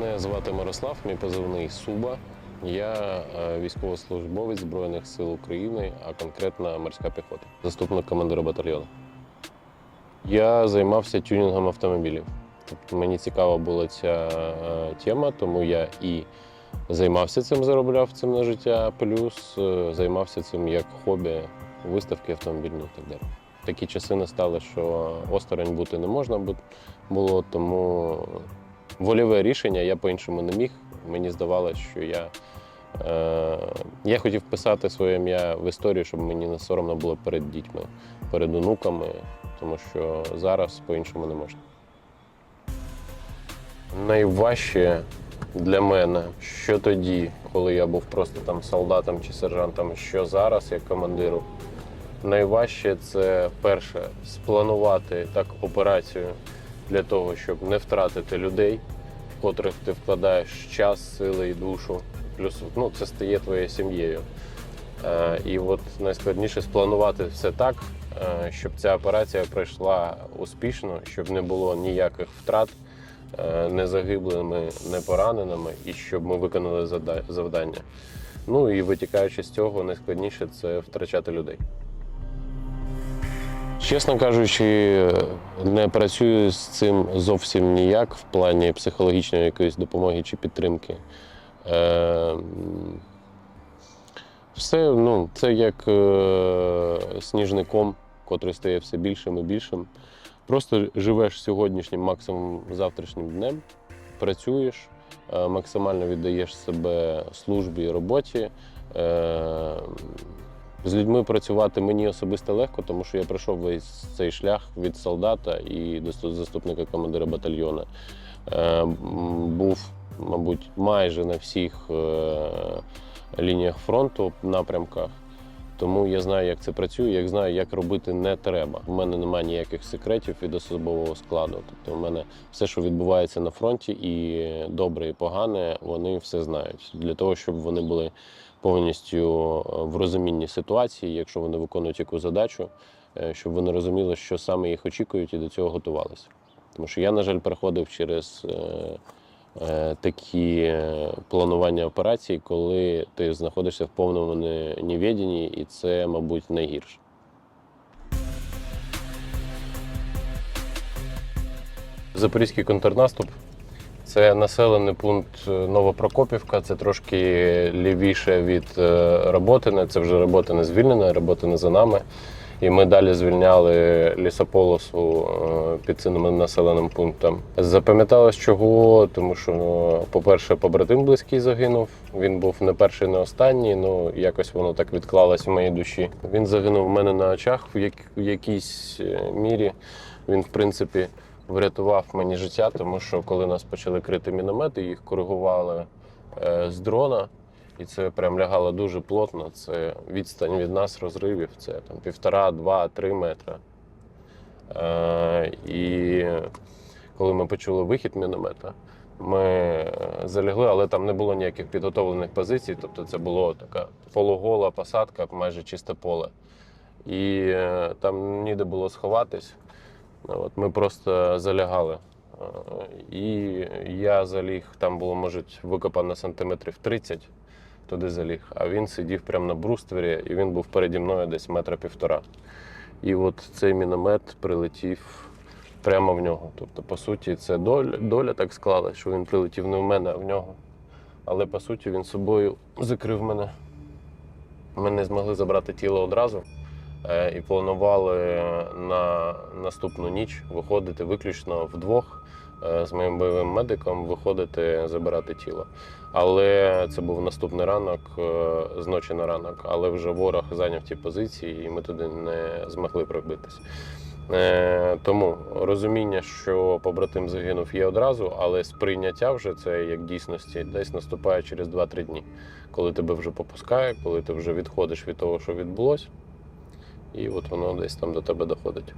Мене звати Мирослав, мій позивний Суба. Я е, військовослужбовець Збройних сил України, а конкретно морська піхота, заступник командира батальйону. Я займався тюнінгом автомобілів. Тобто мені цікава була ця е, тема, тому я і займався цим, заробляв цим на життя, плюс е, займався цим як хобі, виставки автомобільні і так далі. Такі часи настали, що осторонь бути не можна було, тому вольове рішення я по-іншому не міг. Мені здавалося, що я, е, я хотів писати своє ім'я в історію, щоб мені не соромно було перед дітьми, перед онуками, тому що зараз по-іншому не можна. Найважче для мене, що тоді, коли я був просто там солдатом чи сержантом, що зараз як командиру. Найважче це перше спланувати так операцію для того, щоб не втратити людей, в котрих ти вкладаєш час, сили і душу. Плюс ну, це стає твоєю сім'єю. Е, і от найскладніше спланувати все так, е, щоб ця операція пройшла успішно, щоб не було ніяких втрат, е, не загиблими, не пораненими, і щоб ми виконали завдання. Ну і витікаючи з цього, найскладніше це втрачати людей. Чесно кажучи, не працюю з цим зовсім ніяк в плані психологічної якоїсь допомоги чи підтримки. Е, все, ну, це як е, сніжний ком, котрий стає все більшим і більшим. Просто живеш сьогоднішнім, максимум завтрашнім днем, працюєш, е, максимально віддаєш себе службі і роботі. З людьми працювати мені особисто легко, тому що я пройшов весь цей шлях від солдата і до заступника командира батальйону. Е, Був, мабуть, майже на всіх е, лініях фронту, напрямках. Тому я знаю, як це працює, як знаю, як робити не треба. У мене немає ніяких секретів від особового складу. Тобто, у мене все, що відбувається на фронті, і добре, і погане, вони все знають. Для того, щоб вони були повністю е, в розумінні ситуації, якщо вони виконують яку задачу, е, щоб вони розуміли, що саме їх очікують, і до цього готувалися. Тому що я, на жаль, проходив через е, такі е, планування операцій, коли ти знаходишся в повному не- невіденні, і це, мабуть, найгірше. Запорізький контрнаступ це населений пункт е, Новопрокопівка, це трошки лівіше від е, Роботине. Це вже Роботине звільнене, Роботине за нами. І ми далі звільняли лісополосу е, під цим населеним пунктом. Запам'яталось чого, тому що, ну, по-перше, побратим близький загинув. Він був не перший, не останній. Ну якось воно так відклалось в моїй душі. Він загинув в мене на очах в, як, в якійсь е, мірі. Він, в принципі, врятував мені життя, тому що коли нас почали крити міномети, їх коригували е, з дрона. І це прям лягало дуже плотно. Це відстань від нас розривів, це там півтора, два, три метри. Е, і коли ми почули вихід міномета, ми е, залягли, але там не було ніяких підготовлених позицій. Тобто це була така полугола посадка, майже чисте поле. І е, там ніде було сховатись. От, ми просто залягали. Е, І я заліг, там було, може, викопано сантиметрів 30 туди заліг, а він сидів прямо на бруствері, і він був переді мною десь метра півтора. І от цей міномет прилетів прямо в нього. Тобто, по суті, це доля, доля так склалась, що він прилетів не в мене, а в нього. Але по суті він собою закрив мене. Ми не змогли забрати тіло одразу е, і планували на наступну ніч виходити виключно вдвох з моїм бойовим медиком, виходити, забирати тіло. Але це був наступний ранок, е, з ночі на ранок, але вже ворог зайняв ті позиції, і ми туди не змогли пробитися. Е, тому розуміння, що побратим загинув є одразу, але сприйняття вже це як дійсності десь наступає через 2-3 дні, коли тебе вже попускає, коли ти вже відходиш від того, що відбулося, і от воно десь там до тебе доходить.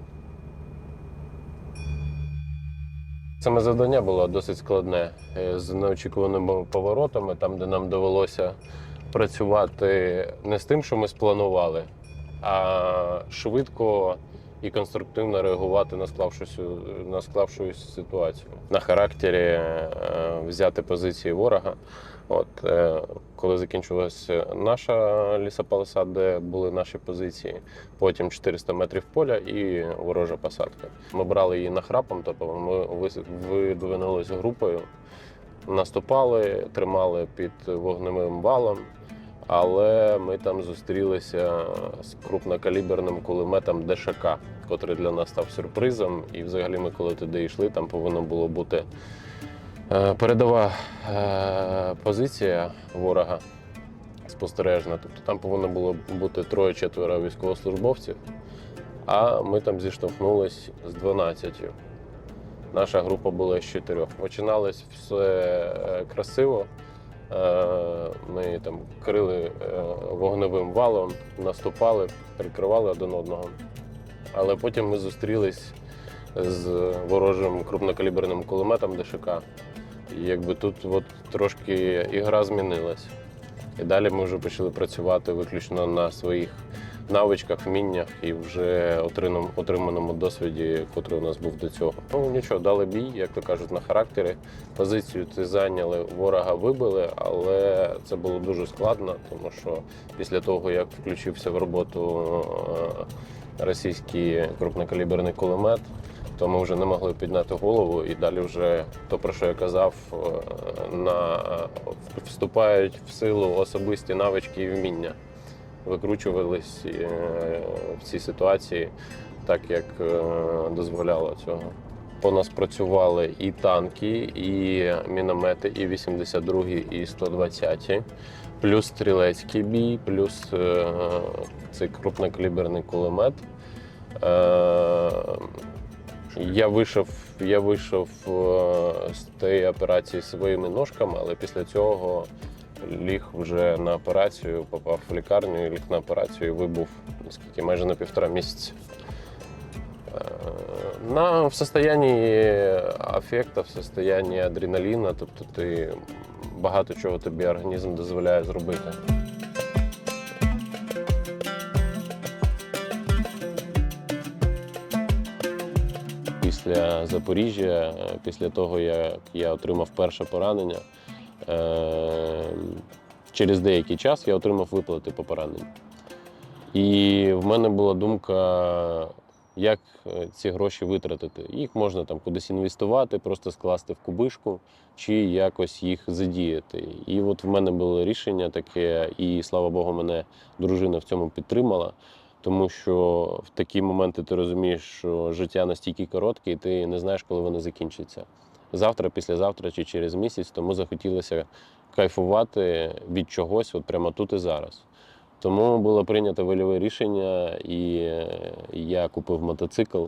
Саме завдання було досить складне е, з неочікуваними поворотами, там, де нам довелося працювати не з тим, що ми спланували, а швидко і конструктивно реагувати на склавшуюся, на склавшуюся ситуацію. На характері е, взяти позиції ворога. От, е, коли закінчилася наша лісопаласа, де були наші позиції, потім 400 метрів поля і ворожа посадка. Ми брали її нахрапом, тобто ми видвинулися групою, наступали, тримали під вогневим валом. Але ми там зустрілися з крупнокаліберним кулеметом ДШК, котрий для нас став сюрпризом. І взагалі ми, коли туди йшли, там повинно було бути е, передова е, позиція ворога спостережна. Тобто там повинно було бути троє-четверо військовослужбовців, а ми там зіштовхнулись з 12. Наша група була з чотирьох. Починалось все е, красиво. Е, Ми там крили е, вогневим валом, наступали, прикривали один одного. Але потім ми зустрілись з ворожим крупнокаліберним кулеметом ДШК. І якби тут от трошки ігра змінилась. І далі ми вже почали працювати виключно на своїх навичках, вміннях і вже отриманому, досвіді, котрий у нас був до цього. Ну нічого, дали бій, як то кажуть, на характері. Позицію це зайняли, ворога вибили, але це було дуже складно, тому що після того, як включився в роботу е, російський крупнокаліберний кулемет, то ми вже не могли підняти голову, і далі вже то, про що я казав, е, на вступають в силу особисті навички і вміння. Викручувались е, в цій ситуації так, як е, дозволяло цього. По нас працювали і танки, і міномети, і 82, і 120-ті, плюс стрілецький бій, плюс е, цей крупнокаліберний кулемет. Я вийшов, я вийшов з тієї операції своїми ножками, але після цього ліг вже на операцію, попав в лікарню, і ліг на операцію і вибув скільки, майже на півтора місяці. Е, На, в состоянні афекта, в состоянні адреналіна, тобто ти багато чого тобі організм дозволяє зробити. Після Запоріжжя, після того, як я отримав перше поранення, через деякий час я отримав виплати по пораненню. І в мене була думка, як е, ці гроші витратити. Їх можна там кудись інвестувати, просто скласти в кубишку, чи якось їх задіяти. І от в мене було рішення таке, і слава Богу, мене дружина в цьому підтримала. Тому що в такі моменти ти розумієш, що життя настільки коротке, і ти не знаєш, коли воно закінчиться. Завтра, післязавтра чи через місяць, тому захотілося кайфувати від чогось, от прямо тут і зараз. Тому було прийнято вольове рішення, і е, я купив мотоцикл,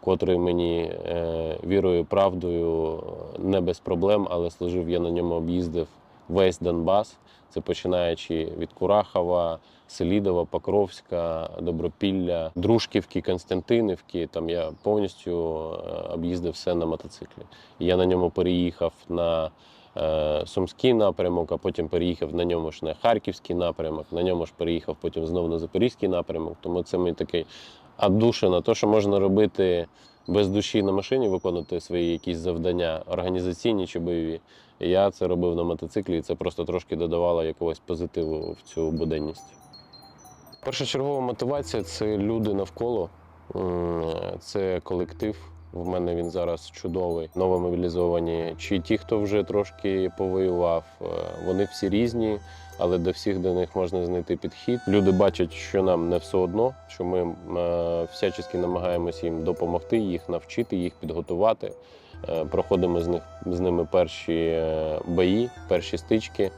котрий мені е, вірою, правдою не без проблем, але служив я на ньому об'їздив весь Донбас. Це починаючи від Курахова, Селідова, Покровська, Добропілля, Дружківки, Константинівки. Там я повністю е, об'їздив все на мотоциклі. Я на ньому переїхав на е, Сумський напрямок, а потім переїхав на ньому ж на Харківський напрямок, на ньому ж переїхав потім знову на Запорізький напрямок. Тому це мій такий аддушина, то, що можна робити без душі на машині, виконувати свої якісь завдання, організаційні чи бойові. Я це робив на мотоциклі, і це просто трошки додавало якогось позитиву в цю буденність. Першочергова мотивація це люди навколо, це колектив. В мене він зараз чудовий, новомобілізовані. Чи ті, хто вже трошки повоював, Е, вони всі різні, але до всіх до них можна знайти підхід. Люди бачать, що нам не все одно, що ми е, всячески намагаємося їм допомогти, їх навчити, їх підготувати. Е, Проходимо з них з ними перші бої, перші стички,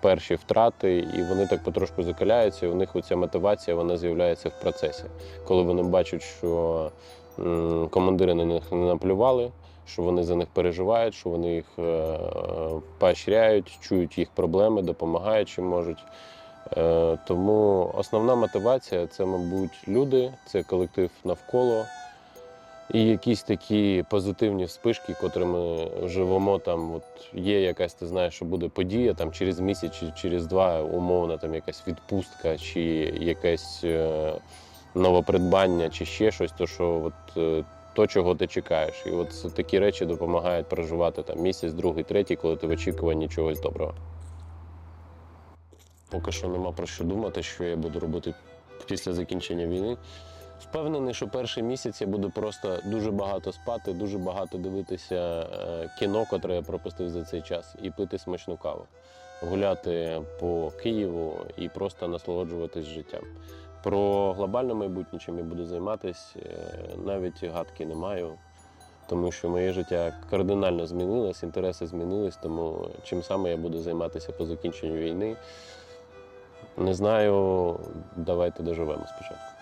перші втрати, і вони так потрошку закаляються. І у них оця мотивація вона з'являється в процесі, коли вони бачать, що командири на них не наплювали, що вони за них переживають, що вони їх е, поощряють, чують їх проблеми, допомагають чим можуть. Е, Тому основна мотивація це, мабуть, люди, це колектив навколо. І якісь такі позитивні вспишки, котрі ми живемо. Там от є якась, ти знаєш, що буде подія там через місяць чи через два, умовно, там якась відпустка, чи якась е, новопридбання чи ще щось, то що от, е, то, чого ти чекаєш. І от такі речі допомагають проживати там місяць, другий, третій, коли ти в очікуванні чогось доброго. Поки що нема про що думати, що я буду робити після закінчення війни. Впевнений, що перший місяць я буду просто дуже багато спати, дуже багато дивитися е, кіно, котре я пропустив за цей час, і пити смачну каву, гуляти по Києву і просто насолоджуватись життям. Про глобальне майбутнє, чим я буду займатися, навіть гадки не маю, тому що моє життя кардинально змінилось, інтереси змінились, тому чим саме я буду займатися по закінченню війни, не знаю. Давайте доживемо спочатку.